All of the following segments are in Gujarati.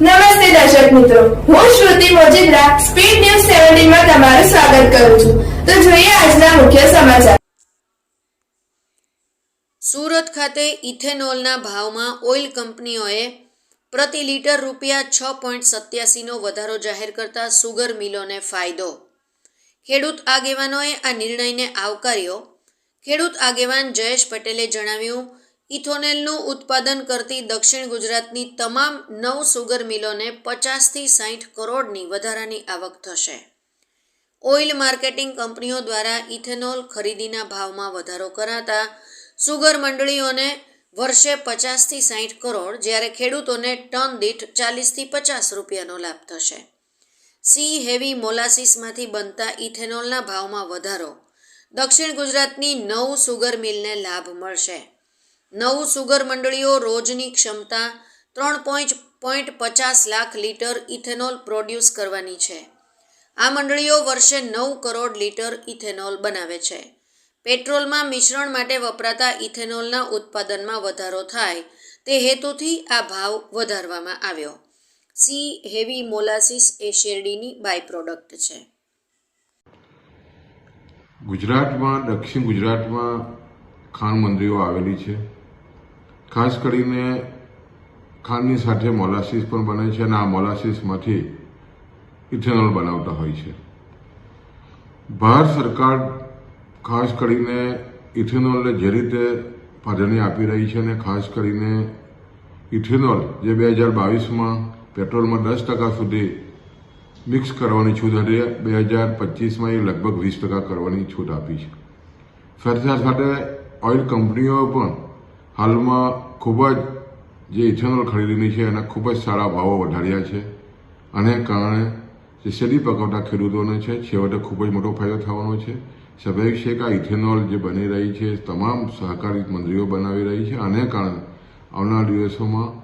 નમસ્તે દર્શક મિત્રો. હું શ્રુતિ મોજીદ્રા સ્પીડ ન્યૂઝ સેવન્ટીનમાં તમારું સ્વાગત કરું છું. તો જોઈએ આજના મુખ્ય સમાચાર. સુરત ખાતે ઇથેનોલના ભાવમાં ઓઇલ કંપનીઓએ પ્રતિ લીટર રૂપિયા છ પોઈન્ટ સત્યાસીનો વધારો જાહેર કરતા સુગર મિલોને ફાયદો. ખેડૂત આગેવાનોએ આ નિર્ણયને આવકાર્યો. ખેડૂત આગેવાન જયેશ પટેલે જણાવ્યું ઇથોનેલનું ઉત્પાદન કરતી દક્ષિણ ગુજરાતની તમામ નવ સુગર મિલોને પચાસથી સાઠ કરોડની વધારાની આવક થશે. ઓઇલ માર્કેટિંગ કંપનીઓ દ્વારા ઇથેનોલ ખરીદીના ભાવમાં વધારો કરાતા સુગર મંડળીઓને વર્ષે પચાસથી સાઠ કરોડ, જ્યારે ખેડૂતોને ટન દીઠ ચાલીસથી પચાસ રૂપિયાનો લાભ થશે. સી હેવી મોલાસીસમાંથી બનતા ઇથેનોલના ભાવમાં વધારો. દક્ષિણ ગુજરાતની નવ સુગર મિલને લાભ મળશે. નવ સુગર મંડળીઓ રોજની ક્ષમતા ત્રણ પોઈન્ટ પોઈન્ટ પચાસ લાખ લીટર ઇથેનોલ પ્રોડ્યુસ કરવાની છે. આ મંડળીઓ વર્ષે નવ કરોડ લીટર ઇથેનોલ બનાવે છે. પેટ્રોલમાં મિશ્રણ માટે વપરાતા ઇથેનોલના ઉત્પાદનમાં વધારો થાય તે હેતુથી આ ભાવ વધારવામાં આવ્યો. સી હેવી મોલાસિસ એ શેરડીની બાય પ્રોડક્ટ છે. ગુજરાતમાં, દક્ષિણ ગુજરાતમાં ખાણ મંડળીઓ આવેલી છે. ખાસ કરીને ખાંડની સાથે મોલાસીસ પણ બને છે અને આ મોલાસીસમાંથી ઇથેનોલ બનાવતા હોય છે. ભારત સરકાર ખાસ કરીને ઇથેનોલને જે રીતે પ્રાધાન્ય આપી રહી છે અને ખાસ કરીને ઇથેનોલ જે બે હજાર બાવીસમાં પેટ્રોલમાં દસ ટકા સુધી મિક્સ કરવાની છૂટ હતી બે હજાર પચીસમાં એ લગભગ વીસ ટકા કરવાની છૂટ આપી છે. સાથે સાથે ઓઇલ કંપનીઓ પણ હાલમાં ખૂબ જ જે ઇથેનોલ ખરીદીની છે એના ખૂબ જ સારા ભાવો વધાર્યા છે. અને કારણે જે શેરડી પકવતા ખેડૂતોને છે, છેવટે ખૂબ જ મોટો ફાયદો થવાનો છે. સ્વાભાવિક છે કે આ ઇથેનોલ જે બની રહી છે, તમામ સહકારી મંડળીઓ બનાવી રહી છે. આને કારણે આવનાર દિવસોમાં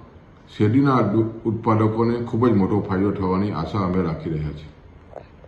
શેરડીના ઉત્પાદકોને ખૂબ જ મોટો ફાયદો થવાની આશા અમે રાખી રહ્યા છીએ.